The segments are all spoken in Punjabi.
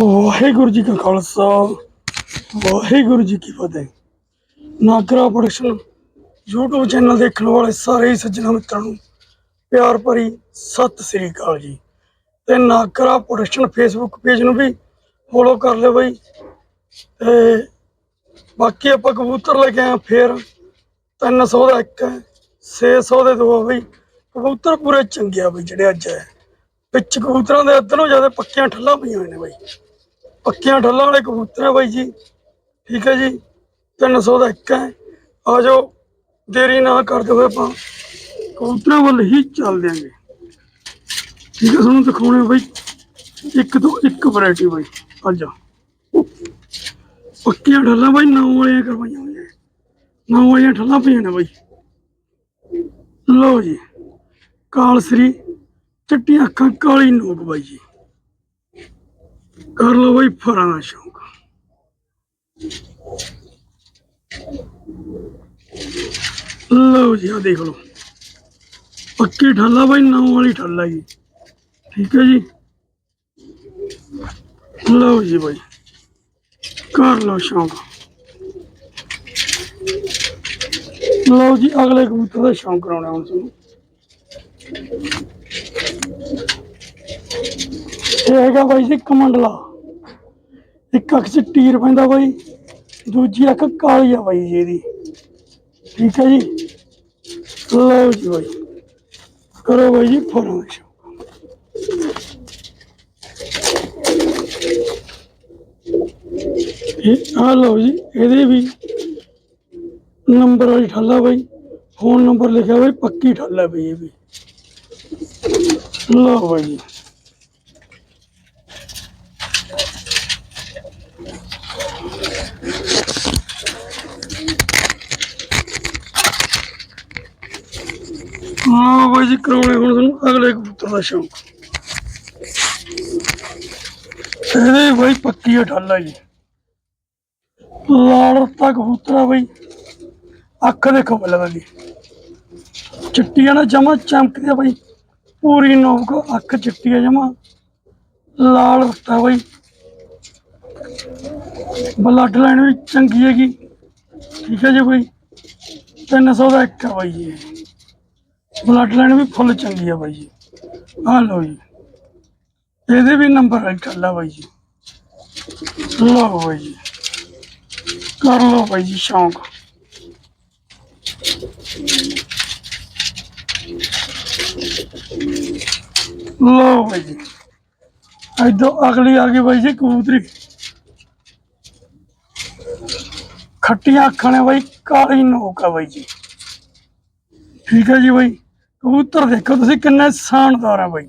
ਵਾਹਿਗੁਰੂ ਜੀ ਕਾ ਖਾਲਸਾ, ਵਾਹਿਗੁਰੂ ਜੀ ਕੀ ਫਤਿਹ। ਨਾਗਰਾ ਪ੍ਰੋਡਕਸ਼ਨ, YouTube ਚੈਨਲ ਦੇਖਣ ਵਾਲੇ ਸਾਰੇ ਹੀ ਸੱਜਣਾ ਮਿੱਤਰਾਂ ਨੂੰ ਪਿਆਰ ਭਰੀ ਸਤਿ ਸ੍ਰੀ ਅਕਾਲ ਜੀ। ਤੇ ਨਾਗਰਾ ਪ੍ਰੋਡਕਸ਼ਨ Facebook ਪੇਜ ਨੂੰ ਵੀ ਫੋਲੋ ਕਰ ਲਿਓ ਬਈ। ਤੇ ਬਾਕੀ ਆਪਾਂ ਕਬੂਤਰ ਲੈ ਕੇ ਆਏ ਹਾਂ ਫੇਰ। 300 ਦਾ ਇੱਕ ਹੈ 600 ਦੇ ਦੋ ਆ ਬਈ। ਕਬੂਤਰ ਪੂਰੇ ਚੰਗੇ ਆ ਬਈ ਜਿਹੜੇ ਅੱਜ ਆਏ। ਵਿੱਚ ਕਬੂਤਰਾਂ ਦੇ ਅੱਧਰੋਂ ਜ਼ਿਆਦਾ ਪੱਕੀਆਂ ਠੱਲਾਂ ਪਈਆਂ ਹੋਈਆਂ ਨੇ ਬਾਈ। ਪੱਕੀਆਂ ਠੱਲਾਂ ਵਾਲੇ ਕਬੂਤਰ ਹੈ ਬਾਈ ਜੀ। ਠੀਕ ਹੈ ਜੀ। 300 ਦਾ ਇੱਕ ਹੈ। ਆ ਜਾਓ। ਦੇਰੀ ਨਾ ਕਰਦੇ ਹੋਏ ਆਪਾਂ ਕਬੂਤਰਾਂ ਵੱਲ ਹੀ ਚੱਲ ਦਿਆਂਗੇ। ਠੀਕ ਹੈ, ਤੁਹਾਨੂੰ ਦਿਖਾਉਣੇ ਬਾਈ। ਇੱਕ ਤੋਂ ਇੱਕ ਵੈਰਾਈਟੀ ਬਾਈ। ਅੱਜ ਪੱਕੀਆਂ ਠੱਲਾਂ ਬਾਈ, ਨੌ ਵਾਲੀਆਂ ਕਰਵਾਈਆਂ ਹੋਈਆਂ। ਨੌ ਵਾਲੀਆਂ ਠੱਲਾਂ ਪਈਆਂ ਨੇ ਬਾਈ। ਲਓ ਜੀ। ਕਾਲ ਸ੍ਰੀ ਚਿੱਟੀਆਂ ਅੱਖਾਂ, ਕਾਲੀ ਨੋਕ ਬਾਈ ਜੀ। ਕਰ ਲਓ ਬਾਈ, ਫਰਾਂ ਦਾ ਸ਼ੌਂਕ। ਲਓ ਜੀ ਆ ਦੇਖ ਲਓ। ਪੱਕੀ ਠੱਲਾ ਬਾਈ, ਨੌ ਵਾਲੀ ਠੱਲਾ ਜੀ। ਠੀਕ ਹੈ ਜੀ? ਲਓ ਜੀ ਬਾਈ, ਕਰ ਲਓ ਸ਼ੌਂਕ। ਲਓ ਜੀ, ਅਗਲੇ ਕਬੂਤਰ ਦਾ ਸ਼ੌਂਕ ਕਰਾਉਣਾ ਹੁਣ ਤੁਹਾਨੂੰ। ਇਹ ਹੈਗਾ ਬਾਈ ਜੀ ਕਮੰਡਲਾ ਇੱਕ ਅੱਖ 'ਚ ਟੀਰ ਪੈਂਦਾ ਬਾਈ ਦੂਜੀ ਅੱਖ ਕਾਲੀ ਆ ਬਾਈ ਜੀ ਇਹਦੀ। ਠੀਕ ਹੈ ਜੀ? ਲਓ ਜੀ ਬਾਈ। ਕਰੋ ਬਾਈ ਜੀ ਫਰਮਾਇਸ਼ ਇਹ ਆ ਲਓ ਜੀ, ਇਹਦੇ ਵੀ ਨੰਬਰ ਵਾਲੀ ਠੱਲਾ ਬਾਈ। ਫੋਨ ਨੰਬਰ ਲਿਖਿਆ ਬਾਈ, ਪੱਕੀ ਠੱਲਾ ਬਈ ਇਹ ਵੀ। ਲਓ ਬਾਈ ਹਾਂ ਬਾਈ ਜੀ, ਕਰਾਉਣੇ ਹੁਣ ਤੁਹਾਨੂੰ ਅਗਲੇ ਕਬੂਤਰ ਦਾ ਸ਼ੌਂਕ। ਇਹਦੇ ਬਾਈ ਪੱਕੀ ਠੱਲਾ ਜੀ। ਲਾਲ ਕਬੂਤਰ ਆ ਬਾਈ। ਅੱਖ ਦੇਖੋ ਪਹਿਲਾਂ ਦੀ ਚਿੱਟੀਆਂ ਨਾ ਜਮਾ ਚਮਕਦੀ ਆ ਬਾਈ। ਪੂਰੀ ਨੋਕ, ਅੱਖ ਚਿੱਟੀ ਆ ਜਮਾ। ਲਾਲ ਰਤਾ ਬਾਈ। ਬਲੱਡ ਲਾਈਨ ਵੀ ਚੰਗੀ ਹੈਗੀ। ਠੀਕ ਹੈ ਜੀ ਬਾਈ। 300 ਦਾ ਇੱਕ ਆ ਬਾਈ ਜੀ ਬਲੱਡ ਲਾਈਨ ਵੀ ਫੁੱਲ ਚੰਗੀ ਆ ਬਾਈ ਜੀ ਆ ਲਓ ਜੀ ਇਹਦੇ ਵੀ ਨੰਬਰ ਹੈ ਕੱਲਾ ਬਾਈ ਜੀ ਲਓ ਬਾਈ ਜੀ ਕਰ ਲਓ ਬਾਈ ਜੀ ਸ਼ੌਂਕ ਲਓ ਬਾਈ ਜੀ ਇਦੋਂ ਅਗਲੀ ਆ ਗਈ ਬਾਈ ਜੀ ਕਬੂਤਰੀ ਖੱਟੀਆਂ ਅੱਖਾਂ ਨੇ ਬਾਈ ਕਾਲੀ ਨੋਕ ਆ ਬਾਈ ਜੀ ਠੀਕ ਹੈ ਜੀ ਬਾਈ ਕਬੂਤਰ ਦੇਖੋ ਤੁਸੀਂ ਕਿੰਨੇ ਸ਼ਾਨਦਾਰ ਆ ਬਾਈ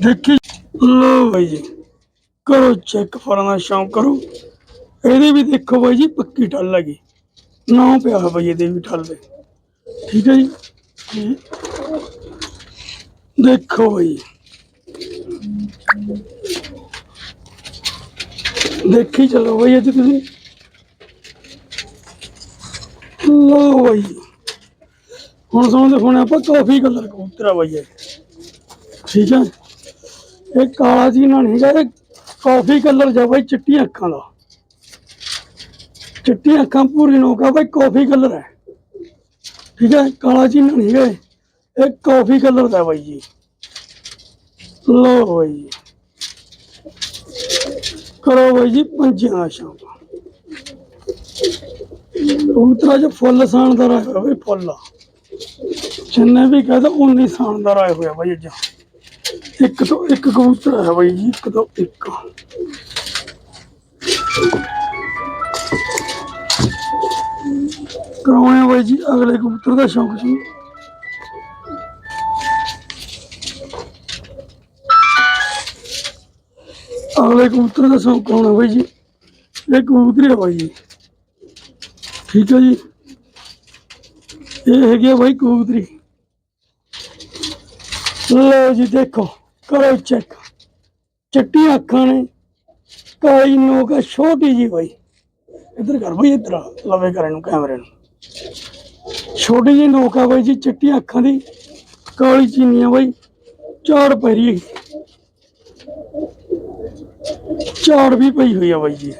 ਦੇਖੀ ਲਓ ਬਾਈ ਜੀ ਕਰੋ ਚੈੱਕ ਫਰਾਂ ਸ਼ੌਂਕ ਕਰੋ ਇਹਦੀ ਵੀ ਦੇਖੋ ਬਾਈ ਜੀ ਪੱਕੀ ਠੱਲ ਹੈਗੀ ਨਾ ਪਿਆ ਹੋਇਆ ਬਾਈ ਇਹਦੇ ਵੀ ਠੱਲ ਦੇ ਠੀਕ ਹੈ ਜੀ ਇਹ ਦੇਖੋ ਬਾਈ ਦੇਖੀ ਚਲੋ ਬਾਈ ਅੱਜ ਤੁਸੀਂ ਲਓ ਬਾਈ ਹੁਣ ਤੁਹਾਨੂੰ ਦਿਖਾਉਣਾ ਆਪਾਂ ਕਾਫੀ ਕਲਰ ਕਬੂਤਰ ਆ ਬਾਈ ਠੀਕ ਹੈ। ਇਹ ਕਾਲਾ ਜੀ ਨਾਲ ਨਹੀਂ ਹੈਗਾ, ਇਹ ਕਾਫੀ ਕਲਰ ਜਾ ਬਾਈ ਚਿੱਟੀਆਂ ਅੱਖਾਂ ਦਾ। ਚਿੱਟੀਆਂ ਅੱਖਾਂ ਪੂਰੀ ਨੋਕਾ ਬਾਈ ਕਾਫੀ ਕਲਰ ਹੈ। ਠੀਕ ਹੈ, ਕਾਲਾ ਜੀ ਨਾਲ ਨਹੀਂ ਹੈਗਾ, ਇਹ। ਕਾਫੀ ਕਲਰ ਦਾ ਬਾਈ ਜੀ। ਲੋ ਬਾਈ ਜੀ। ਕਰੋ ਬਾਈ ਜੀ ਪੰਜਿਆਂ ਦਾ ਸ਼ੌਂਕ ਕਬੂਤਰਾਂ ਫੁੱਲ ਸ਼ਾਨਦਾਰ ਆਇਆ ਹੋਇਆ ਬਈ ਫੁੱਲ ਜਿੰਨੇ ਵੀ ਕਹਦਾ ਉਨੀ ਸ਼ਾਨਦਾਰ ਆਇਆ ਹੋਇਆ ਬਾਈ ਅੱਜ। ਇੱਕ ਤੋਂ ਇੱਕ ਕਬੂਤਰ ਆਇਆ ਬਾਈ ਜੀ, ਇੱਕ ਤੋਂ ਇੱਕ। ਕਰਾਉਣੇ ਬਾਈ ਜੀ ਅਗਲੇ ਕਬੂਤਰ ਦਾ ਸ਼ੌਂਕ ਸੀ ਅਗਲੇ ਕਬੂਤਰ ਦਾ ਸ਼ੌਂਕ ਕਰਾਉਣਾ ਬਾਈ ਜੀ। ਇਹ ਕਬੂਤਰੀ ਆ ਬਾਈ ਜੀ। ਠੀਕ ਹੈ ਜੀ। ਇਹ ਹੈਗੀ ਆ ਬਾਈ ਕਬੂਤਰੀ। ਲਓ ਜੀ ਦੇਖੋ, ਕਰੋ ਚੈੱਕ ਚਿੱਟੀਆਂ ਅੱਖਾਂ ਨੇ, ਕਾਲੀ ਨੋਕ ਆ, ਛੋਟੀ ਜੀ ਬਾਈ। ਇੱਧਰ ਕਰ ਬਾਈ, ਇੱਧਰ ਲਵੇ ਕਰ ਇਹਨੂੰ, ਕੈਮਰੇ ਨੂੰ। ਛੋਟੀ ਜੀ ਨੋਕ ਆ ਬਾਈ ਜੀ ਚਿੱਟੀਆਂ ਅੱਖਾਂ ਦੀ, ਕਾਲੀ ਚੀਨੀਆਂ ਬਾਈ। ਚਾਰ ਪੈਰੀ ਹੈਗੀ ਝਾੜ ਵੀ ਪਈ ਹੋਈ ਆ ਬਾਈ ਜੀ।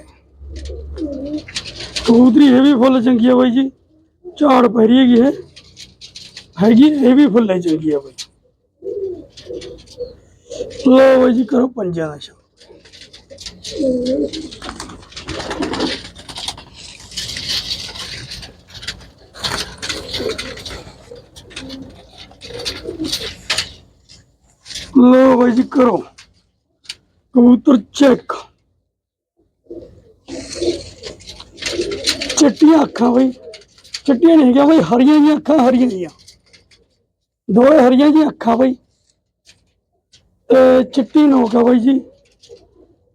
ਕਬੂਤਰੀ ਇਹ ਵੀ ਫੁੱਲ ਚੰਗੀ ਆ ਬਾਈ ਜੀ। ਝਾੜ ਪੈ ਰਹੀ ਹੈਗੀ ਇਹ ਹੈਗੀ ਇਹ ਵੀ ਫੁੱਲੇ ਚੰਗੀ ਆ ਬਾਈ ਲੋ ਬਾਈ ਜੀ ਕਰੋ ਪੰਜਾਂ ਦਾ ਸ਼ੌਕ ਲੋ ਬਾਈ ਜੀ ਕਰੋ ਕਬੂਤਰ ਚੈੱਕ ਚਿੱਟੀਆਂ ਅੱਖਾਂ ਬਈ ਚਿੱਟੀਆਂ ਨਹੀਂ ਹੈਗੀਆਂ ਬਈ ਹਰੀਆਂ ਜਿਹੀਆਂ ਅੱਖਾਂ ਹਰੀਆਂ ਜਿਹੀਆਂ ਦੋਏ ਹਰੀਆਂ ਜਿਹੀਆਂ ਅੱਖਾਂ ਬਈ ਤੇ ਚਿੱਟੀ ਨੋਕ ਆ ਬਾਈ ਜੀ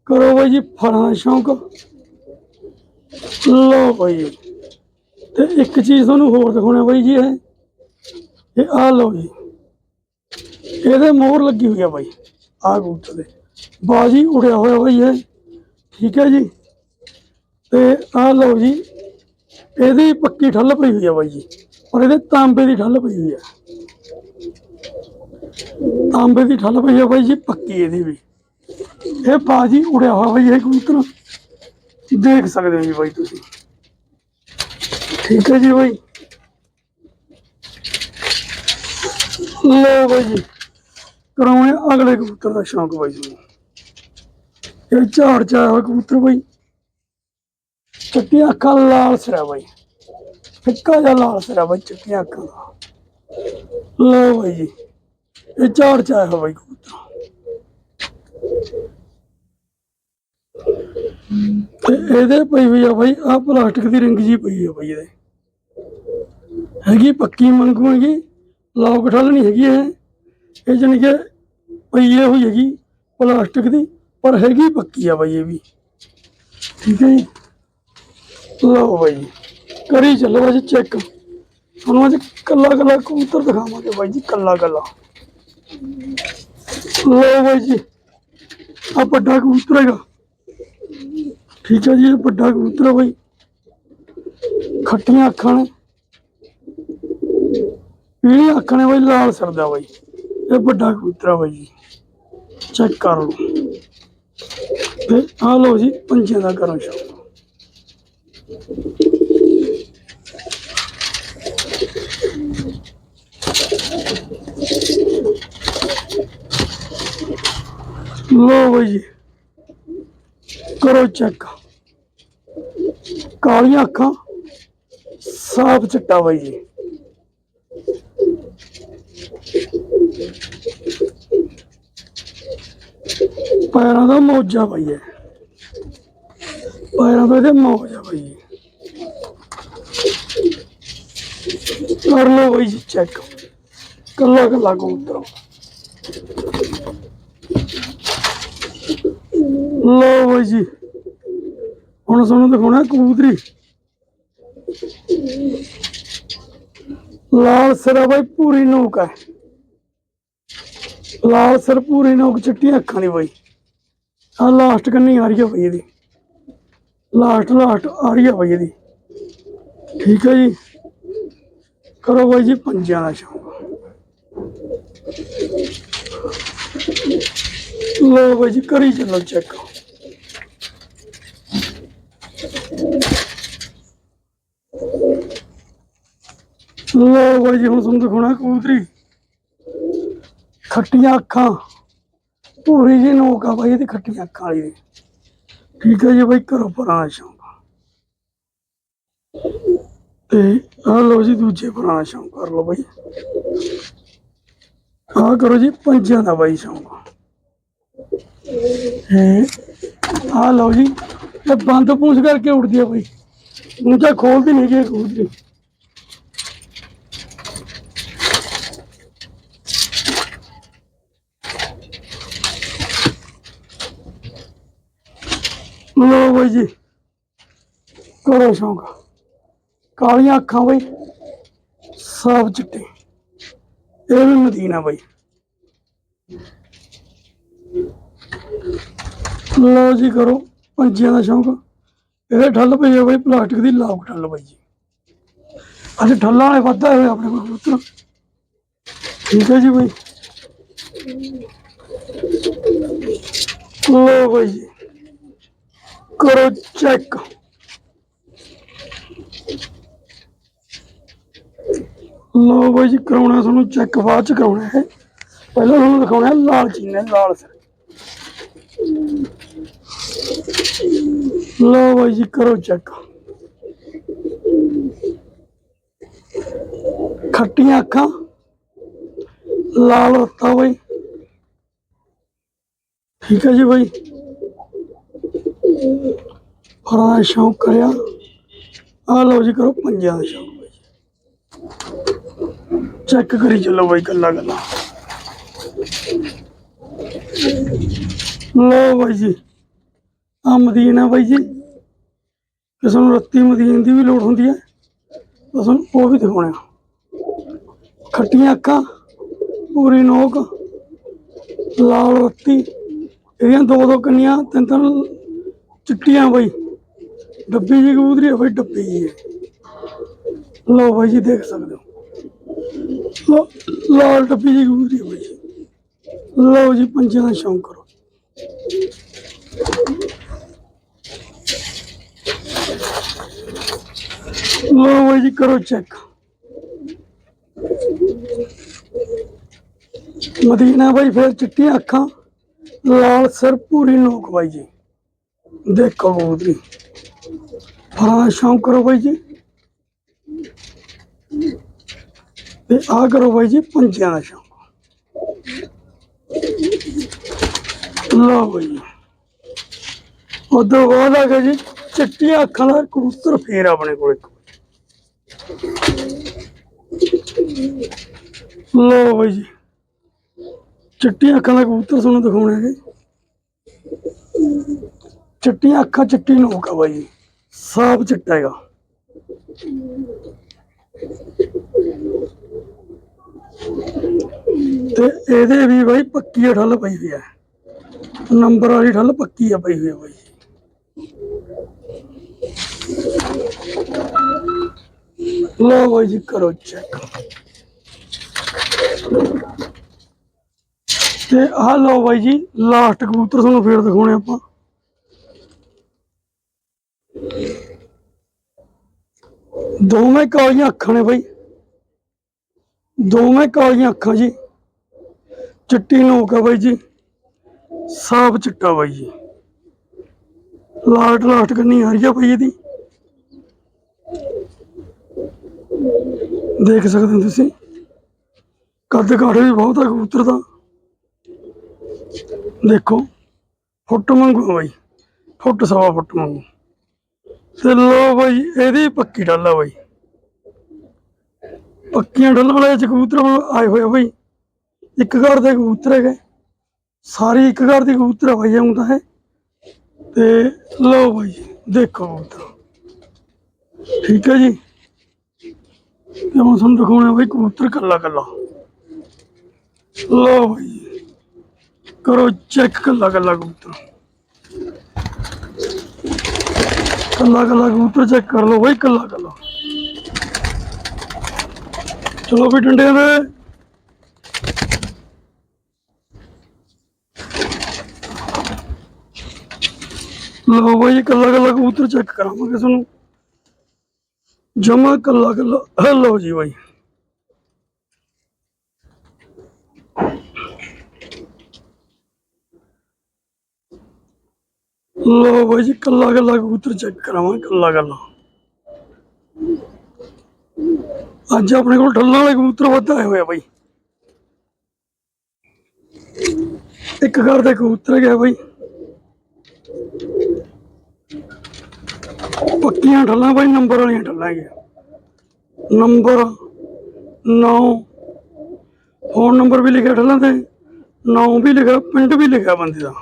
ਕਰੋ ਬਾਈ ਜੀ ਫੜਾਂ ਦਾ ਸ਼ੌਂਕ ਲੋ ਬਾਈ ਜੀ। ਤੇ ਇੱਕ ਚੀਜ਼ ਤੁਹਾਨੂੰ ਹੋਰ ਦਿਖਾਉਣਾ ਬਾਈ ਜੀ ਇਹ ਇਹ ਆ ਲਓ ਜੀ ਇਹਦੇ ਮੋਹਰ ਲੱਗੀ ਹੋਈ ਆ ਬਾਈ ਆ ਕਬੂਤਰ ਦੇ ਬਾਜੀ ਉੜਿਆ ਹੋਇਆ ਬਾਈ ਇਹ ਠੀਕ ਹੈ ਜੀ ਤੇ ਆ ਲਓ ਜੀ ਇਹਦੀ ਪੱਕੀ ਠੱਲ ਪਈ ਹੋਈ ਆ ਬਾਈ ਜੀ, ਔਰ ਇਹਦੇ ਤਾਂਬੇ ਦੀ ਠੱਲ ਪਈ ਹੋਈ ਆ। ਤਾਂਬੇ ਦੀ ਠੱਲ ਪਈ ਆ ਬਾਈ ਜੀ, ਪੱਕੀ ਇਹਦੀ ਵੀ। ਇਹ ਬਾਜੀ ਉੜਿਆ ਹੋਇਆ ਬਾਈ, ਇਹ ਕਬੂਤਰ। ਦੇਖ ਸਕਦੇ ਹੋ ਜੀ ਬਾਈ ਤੁਸੀਂ। ਠੀਕ ਹੈ ਜੀ ਬਾਈ। ਲੋ ਬਾਈ ਜੀ, ਕਰਾਉਣੇ ਅਗਲੇ ਕਬੂਤਰ ਦਾ ਸ਼ੌਂਕ ਬਾਈ ਜੀ। ਇਹ ਝਾੜ ਚ ਆਇਆ ਹੋਇਆ ਕਬੂਤਰ ਬਾਈ। ਚਿੱਟੀਆਂ ਅੱਖਾਂ ਲਾਲ ਸਿਰਾ ਬਾਈ। ਫਿੱਕਾ ਜਿਹਾ ਲਾਲ ਸਿਰਾ ਬਾਈ, ਚਿੱਟੀਆਂ ਅੱਖਾਂ ਦਾ। ਲੋ ਬਾਈ ਜੀ, ਇਹ ਝਾੜ ਚ ਆਇਆ ਬਾਈ ਤੇ ਇਹਦੇ ਪਈ ਹੋਈ ਆ ਬਾਈ ਆ ਪਲਾਸਟਿਕ ਦੀ ਰਿੰਗ ਜੀ ਪਈ ਆ ਬਾਈ ਇਹਦੇ। ਹੈਗੀ ਪੱਕੀ ਮੰਗੂ ਹੈਗੀ ਲੌਕ ਠੱਲ ਨਹੀਂ ਹੈਗੀ ਇਹ। ਇਹ ਜਾਣੀ ਕਿ ਪਈ ਇਹ ਹੋਈ ਹੈਗੀ ਪਲਾਸਟਿਕ ਦੀ, ਪਰ ਹੈਗੀ ਪੱਕੀ ਆ ਬਾਈ ਇਹ ਵੀ। ਠੀਕ ਹੈ ਜੀ। ਲਓ ਬਾਈ ਜੀ। ਕਰੀ ਚੱਲੋ ਬਾਈ ਚੈੱਕ ਤੁਹਾਨੂੰ ਅੱਜ ਕੱਲਾ ਕੱਲਾ ਕਬੂਤਰ ਦਿਖਾਵਾਂਗੇ ਬਾਈ ਜੀ, ਕੱਲਾ ਕੱਲਾ। ਲਓ ਬਾਈ ਜੀ ਆ ਵੱਡਾ ਕਬੂਤਰ ਹੈਗਾ। ਠੀਕ ਹੈ ਜੀ, ਇਹ ਵੱਡਾ ਕਬੂਤਰ ਹੈ ਬਾਈ। ਖੱਟੀਆਂ ਅੱਖਾਂ ਨੇ। ਪੀਲੀਆਂ ਅੱਖਾਂ ਨੇ ਬਾਈ, ਲਾਲ ਸਰਦਾ ਬਾਈ। ਇਹ ਵੱਡਾ ਕਬੂਤਰ ਹੈ ਬਾਈ ਜੀ। ਚੈੱਕ ਕਰ ਲਓ। ਤੇ ਆ ਲਓ ਜੀ ਪੰਜੇ ਦਾ ਕਰੋ ਸ਼ੌਕ ਲੋ ਬਾਈ ਜੀ। ਕਰੋ ਚੈੱਕ ਕਾਲੀਆਂ ਅੱਖਾਂ। ਸਾਫ਼ ਚਿੱਟਾ ਬਾਈ ਜੀ। ਪੈਰਾਂ ਦਾ ਮੋਜਾ ਬਾਈ ਹੈ ਪੈਰਾਂ ਦਾ ਇਹਦੇ ਮੋਜਾ ਬਾਈ ਜੀ ਕਰ ਲਓ ਬਾਈ ਜੀ ਚੈੱਕ ਕੱਲਾ ਕੱਲਾ ਕਬੂਤਰ। ਲਓ ਬਾਈ ਜੀ। ਹੁਣ ਤੁਹਾਨੂੰ ਦਿਖਾਉਣਾ ਕਬੂਤਰੀ। ਲਾਲ ਸਿਰਾ ਬਾਈ, ਪੂਰੀ ਨੋਕ ਹੈ ਲਾਲ ਸਿਰ, ਪੂਰੀ ਨੋਕ, ਚਿੱਟੀਆਂ ਅੱਖਾਂ ਦੀ ਬਾਈ। ਆ ਲਾਸਟ ਕੰਨੀ ਆ ਰਹੀ ਹੈ ਬਾਈ ਇਹਦੀ। ਲਾਸਟ ਲਾਸਟ ਆ ਰਹੀ ਹੈ ਬਾਈ ਇਹਦੀ। ਠੀਕ ਹੈ ਜੀ। ਕਰੋ ਬਾਈ ਜੀ, ਪੰਜਾਂ ਦਾ ਸ਼ੌਂਕ। ਲੋ ਬਾਈ ਜੀ, ਕਰੀ ਚੱਲੋ ਚੈੱਕ ਲੋ ਬਾਈ ਜੀ, ਹੁਣ ਤੁਹਾਨੂੰ ਦਿਖਾਉਣਾ ਕਬੂਤਰੀ। ਖੱਟੀਆਂ ਅੱਖਾਂ। ਪੂਰੀ ਜੀ ਨੋਕ ਆ ਬਾਈ, ਇਹਦੀ ਖੱਟੀਆਂ ਅੱਖਾਂ ਵਾਲੀ। ਠੀਕ ਹੈ ਜੀ ਬਾਈ, ਕਰੋ ਪੁਰਾਣਾ ਸ਼ੌਂਕ। ਤੇ ਆ ਲਓ ਜੀ ਦੂਜੇ ਪੁਰਾਣਾ ਸ਼ੌਂਕ ਕਰ ਲਓ ਬਾਈ ਆ ਕਰੋ ਜੀ ਪੰਜਾਂ ਦਾ ਬਾਈ ਸ਼ੌਂਕ ਇਹ ਆ ਲਓ ਜੀ ਇਹ ਬੰਦ ਪੂੰਛ ਕਰਕੇ ਉੱਡਦੀ ਆ ਬਾਈ ਉਂਚਾ ਖੋਲਦੀ ਨਹੀਂ ਜੇ ਕਬੂਤਰੀ ਲੋ ਬਾਈ ਜੀ ਕਰੋ ਸ਼ੌਂਕ ਕਾਲੀਆਂ ਅੱਖਾਂ ਬਾਈ। ਸਾਫ਼ ਚਿੱਟੇ। ਇਹ ਵੀ ਮਦੀਨਾ ਬਾਈ। ਲਓ ਜੀ ਕਰੋ ਪੰਛੀਆਂ ਦਾ ਸ਼ੌਂਕ। ਇਹਦੇ ਠੱਲ ਪਈ ਆ ਬਾਈ, ਪਲਾਸਟਿਕ ਦੀ ਲਾਕ ਠੱਲ ਬਾਈ ਜੀ। ਅੱਜ ਠੱਲਾਂ ਵਾਲੇ ਵੱਧਾ ਹੋਏ ਆਪਣੇ ਕੋਲ ਕਬੂਤਰ ਠੀਕ ਹੈ ਜੀ ਬਾਈ। ਲਓ ਬਾਈ ਜੀ। ਕਰੋ ਚੈੱਕ। ਲੋ ਬਾਈ ਜੀ, ਕਰਾਉਣਾ ਤੁਹਾਨੂੰ ਚੈੱਕ ਬਾਅਦ ਚ ਕਰਾਉਣਾ ਹੈ ਪਹਿਲਾਂ ਤੁਹਾਨੂੰ ਦਿਖਾਉਣਾ ਹੈ ਲਾਲ ਚੀਨੇ ਲਾਲ ਸਿਰ। ਲੋ ਬਾਈ ਜੀ, ਕਰੋ ਚੈੱਕ ਖੱਟੀਆਂ ਅੱਖਾਂ, ਲਾਲ ਰੱਤਾ ਬਾਈ। ਠੀਕ ਹੈ ਜੀ ਬਾਈ। ਫਰਾਂ ਦਾ ਸ਼ੌਂਕ ਕਰਿਆ। ਆ ਲਓ ਜੀ, ਕਰੋ ਪੰਜਾਂ ਦਾ ਸ਼ੌਂਕ ਬਾਈ ਚੈੱਕ ਕਰੀ ਚੱਲੋ ਬਾਈ ਕੱਲਾ ਕੱਲਾ। ਲਓ ਬਾਈ ਜੀ ਆ ਮਦੀਨਾ ਬਾਈ ਜੀ। ਕਿਸੇ ਨੂੰ ਰੱਤੀ ਮਦੀਨ ਦੀ ਵੀ ਲੋੜ ਹੁੰਦੀ ਹੈ ਤਾਂ ਉਹ ਵੀ ਦਿਖਾਉਣਾ ਖੱਟੀਆਂ ਅੱਖਾਂ, ਪੂਰੀ ਨੋਕ, ਲਾਲ ਰੱਤੀ। ਇਹਦੀਆਂ ਦੋ ਦੋ ਕੰਨੀਆਂ, ਤਿੰਨ ਤਿੰਨ ਚਿੱਟੀਆਂ ਬਾਈ। ਡੱਬੀ ਜੀ ਕਬੂਤਰੀ ਹੈ ਬਾਈ, ਡੱਬੀ ਜੀ ਹੈ ਲਓ ਬਾਈ ਜੀ, ਦੇਖ ਸਕਦੇ ਹੋ। ਲਾਲ ਡੱਬੀ ਜੀ ਕਬੂਤਰੀ ਹੈ ਬਾਈ ਜੀ ਲਓ ਜੀ ਪੰਜੇ ਦਾ ਸ਼ੌਂਕ ਕਰੋ ਲਓ ਬਾਈ ਜੀ ਕਰੋ ਚੈੱਕ ਮਦੀਨਾ ਬਾਈ ਫਿਰ ਚਿੱਟੀਆਂ ਅੱਖਾਂ ਲਾਲ ਸਿਰ ਪੂਰੀ ਨੋਕ ਬਾਈ ਜੀ ਦੇਖੋ ਕਬੂਤਰੀ ਫਰਾਂ ਦਾ ਸ਼ੌਂਕ ਕਰੋ ਬਾਈ ਜੀ ਤੇ ਆ ਕਰੋ ਬਾਈ ਜੀ ਪੰਜਿਆਂ ਦਾ ਸ਼ੌਂਕ ਲਓ ਬਾਈ ਜੀ ਉਦੋਂ ਬਾਅਦ ਆ ਗਿਆ ਜੀ ਚਿੱਟੀਆਂ ਅੱਖਾਂ ਦਾ ਕਬੂਤਰ ਫੇਰ ਆਪਣੇ ਕੋਲ ਇੱਕ ਲਓ ਬਾਈ ਜੀ ਚਿੱਟੀਆਂ ਅੱਖਾਂ ਦਾ ਕਬੂਤਰ ਤੁਹਾਨੂੰ ਦਿਖਾਉਣਾ ਹੈ ਚਿੱਟੀਆਂ ਅੱਖਾਂ ਚਿੱਟੀ ਨੋਕ ਆ ਬਾਈ ਜੀ ਸਾਫ਼ ਚਿੱਟਾ ਹੈਗਾ ਤੇ ਇਹਦੇ ਵੀ ਬਾਈ ਪੱਕੀ ਠੱਲ ਪਈ ਹੋਈ ਹੈ ਨੰਬਰ ਵਾਲੀ ਠੱਲ ਪੱਕੀ ਆ ਪਈ ਹੋਈ ਬਾਈ। ਲਓ ਬਾਈ ਜੀ, ਕਰੋ ਚੈੱਕ ਤੇ ਆਹ ਲਓ ਬਾਈ ਜੀ ਲਾਸਟ ਕਬੂਤਰ ਤੁਹਾਨੂੰ ਫੇਰ ਦਿਖਾਉਣੇ ਆਪਾਂ। ਦੋਵੇਂ ਕਾਲੀਆਂ ਅੱਖਾਂ ਨੇ ਬਾਈ। ਦੋਵੇਂ ਕਾਲੀਆਂ ਅੱਖਾਂ ਜੀ। ਚਿੱਟੀ ਨੋਕ ਆ ਬਾਈ ਜੀ। ਸਾਫ਼ ਚਿੱਟਾ ਬਾਈ ਜੀ। ਲਾਟ ਲਾਟ ਕਰਨੀ ਆ ਰਹੀ ਆ ਬਾਈ ਇਹਦੀ। ਦੇਖ ਸਕਦੇ ਹੋ ਤੁਸੀਂ। ਕੱਦ ਕਾਠ ਵੀ ਬਹੁਤ ਆ ਕਬੂਤਰ ਦਾ। ਦੇਖੋ, ਫੁੱਟ ਮੰਗੂ ਬਾਈ। ਫੁੱਟ ਸਵਾ ਫੁੱਟ ਮੰਗੂ ਤੇ ਲੋ ਬਾਈ, ਇਹਦੀ ਪੱਕੀ ਡੱਲਾ ਬਾਈ। ਪੱਕੀਆਂ ਡੱਲਾਂ ਵਾਲੇ ਚ ਕਬੂਤਰ ਆਏ ਹੋਏ ਆ ਬਾਈ। ਇੱਕ ਘਰ ਦੇ ਕਬੂਤਰ ਹੈਗੇ। ਸਾਰੇ ਇੱਕ ਘਰ ਦੇ ਕਬੂਤਰ ਆ ਬਾਈ ਆਉਂਦਾ ਹੈ। ਤੇ ਲੋ ਬਾਈ, ਦੇਖੋ ਕਬੂਤਰ। ਠੀਕ ਹੈ ਜੀ। ਤੇ ਹੁਣ ਤੁਹਾਨੂੰ ਦਿਖਾਉਣਾ ਬਾਈ ਕਬੂਤਰ ਕੱਲਾ ਕੱਲਾ। ਲੋ ਬਾਈ। ਕਰੋ ਚੈੱਕ ਕੱਲਾ ਕੱਲਾ ਕਬੂਤਰ। ਕੱਲਾ ਕੱਲਾ ਕਬੂਤਰ ਚੈੱਕ ਕਰ ਲਓ ਬਾਈ, ਕੱਲਾ ਕੱਲਾ। ਚਲੋ ਵੀ ਡੰਡਿਆਂ ਦੇ ਲਓ ਬਾਈ ਕੱਲਾ ਕੱਲਾ ਕਬੂਤਰ ਚੈੱਕ ਕਰਾਵਾਂਗੇ ਤੁਹਾਨੂੰ ਜਮਾ ਕੱਲਾ ਕੱਲਾ ਹੈਲੋ ਜੀ ਬਾਈ ਲੋ ਬਾਈ ਜੀ ਕੱਲਾ ਕੱਲਾ ਕਬੂਤਰ ਚੈੱਕ ਕਰਾਵਾਂ ਕੱਲਾ ਕੱਲਾ ਅੱਜ ਆਪਣੇ ਕੋਲ ਠੱਲਾਂ ਵਾਲੇ ਕਬੂਤਰ ਵੱਧ ਆਏ ਹੋਏ ਆ ਬਾਈ। ਇੱਕ ਘਰ ਦੇ ਕਬੂਤਰ ਗਿਆ ਬਾਈ। ਪੱਕੀਆਂ ਠੱਲਾਂ ਬਾਈ, ਨੰਬਰ ਵਾਲੀਆਂ ਠੱਲਾਂ ਗਿਆ ਨੰਬਰ 9 ਫੋਨ ਨੰਬਰ ਵੀ ਲਿਖਿਆ ਠੱਲਾਂ ਤੇ 9 ਵੀ ਲਿਖਿਆ, ਪਿੰਡ ਵੀ ਲਿਖਿਆ ਬੰਦੇ ਦਾ।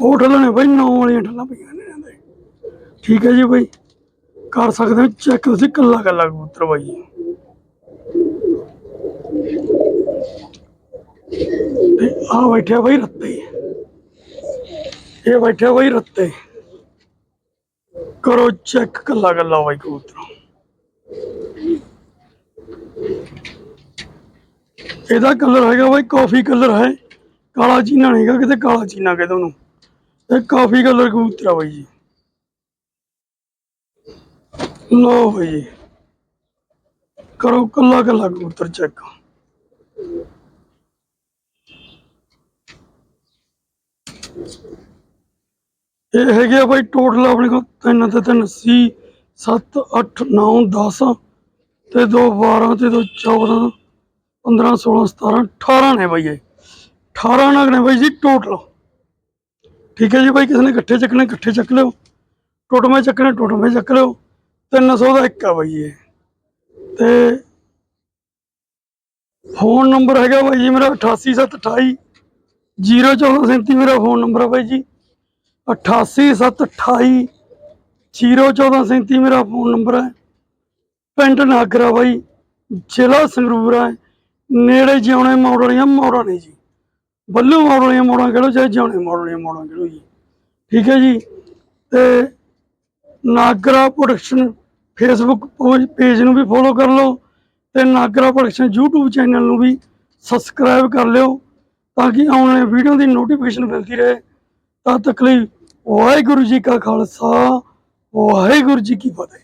ਉਹ ਠੱਲਾਂ ਨੇ ਬਾਈ 9 ਵਾਲੀਆਂ ਠੱਲਾਂ ਪਈਆਂ ਨੇ ਠੀਕ ਹੈ ਜੀ ਬਾਈ। ਕਰ ਸਕਦੇ ਹੋ, ਚੈੱਕ ਤੁਸੀਂ ਕੱਲਾ ਕੱਲਾ ਕਬੂਤਰ ਬਾਈ। ਜੀ। ਤੇ ਆ ਬੈਠਿਆ ਬਾਈ ਰੱਤੇ। ਇਹ ਬੈਠਿਆ ਬਾਈ ਰੱਤੇ। ਕਰੋ ਚੈੱਕ ਕੱਲਾ ਕੱਲਾ ਬਾਈ ਕਬੂਤਰ। ਇਹਦਾ ਕਲਰ ਹੈਗਾ ਬਾਈ ਕਾਫੀ ਕਲਰ ਹੈ। ਕਾਲਾ ਚੀਨਾ ਨਹੀਂ ਹੈਗਾ ਕਿਤੇ, ਕਾਲਾ ਚੀਨਾ ਕਹਿੰਦੇ ਉਹਨੂੰ। ਇਹ ਕਾਫੀ ਕਲਰ ਕਬੂਤਰ ਆ ਬਾਈ ਜੀ। ਲੋ ਬਈ ਕਰੋ ਕੱਲਾ ਕੱਲਾ ਕਬੂਤਰ ਚੈੱਕ। ਇਹ ਹੈਗੇ ਆ ਬਾਈ ਟੋਟਲ ਆਪਣੇ ਕੋਲ ਤਿੰਨ ਤੇ ਤਿੰਨ ਸੀ 7 8 9 10 ਤੇ 2 12 ਤੇ 2 14 15 16 17 18 ਨੇ ਬਾਈ ਇਹ। 18 ਨਗ ਨੇ ਬਾਈ ਜੀ ਟੋਟਲ ਠੀਕ ਹੈ ਜੀ ਬਾਈ, ਕਿਸੇ ਨੇ ਇਕੱਠੇ ਚੱਕਣੇ, ਇਕੱਠੇ ਚੱਕ ਲਿਓ। ਟੋਟਵੇਂ ਚੱਕਣੇ ਟੋਟਵੇਂ ਚੱਕ ਲਿਓ। 300 ਦਾ ਇੱਕ ਆ ਬਾਈ ਇਹ। ਤੇ ਫੋਨ ਨੰਬਰ ਹੈਗਾ ਬਾਈ ਜੀ ਮੇਰਾ 88728 01437 ਮੇਰਾ ਫੋਨ ਨੰਬਰ ਆ ਬਾਈ ਜੀ। 88728 01437 ਮੇਰਾ ਫੋਨ ਨੰਬਰ ਹੈ ਪਿੰਡ ਨਾਗਰਾ ਬਾਈ, ਜ਼ਿਲ੍ਹਾ ਸੰਗਰੂਰ ਹੈ ਨੇੜੇ ਜਿਉਣੇ ਮੋੜ ਵਾਲੀਆਂ ਮੋੜਾਂ ਨੇ ਜੀ। ਬੱਲੂ ਮੋੜ ਵਾਲੀਆਂ ਮੋੜਾਂ ਕਹਿ ਚਾਹੇ ਜਿਉਣੇ ਮੋੜ ਵਾਲੀਆਂ ਮੋੜਾਂ ਕਹਿ ਜੀ। ਠੀਕ ਹੈ ਜੀ। ਤੇ ਨਾਗਰਾ ਪ੍ਰੋਡਕਸ਼ਨ ਫੇਸਬੁੱਕ ਪੇਜ ਨੂੰ ਵੀ ਫੋਲੋ ਕਰ ਲਓ ਤੇ ਨਾਗਰਾ ਪ੍ਰੋਡਕਸ਼ਨ YouTube ਚੈਨਲ ਨੂੰ ਵੀ ਸਬਸਕ੍ਰਾਈਬ ਕਰ ਲਿਓ ਤਾਂ ਕਿ ਆਉਣ ਵਾਲੇ ਵੀਡੀਓ ਦੀ ਨੋਟੀਫਿਕੇਸ਼ਨ ਮਿਲਦੀ ਰਹੇ। ਤਦ ਤੱਕ ਲਈ ਵਾਹਿਗੁਰੂ ਜੀ ਕਾ ਖਾਲਸਾ, ਵਾਹਿਗੁਰੂ ਜੀ ਕੀ ਫਤਿਹ।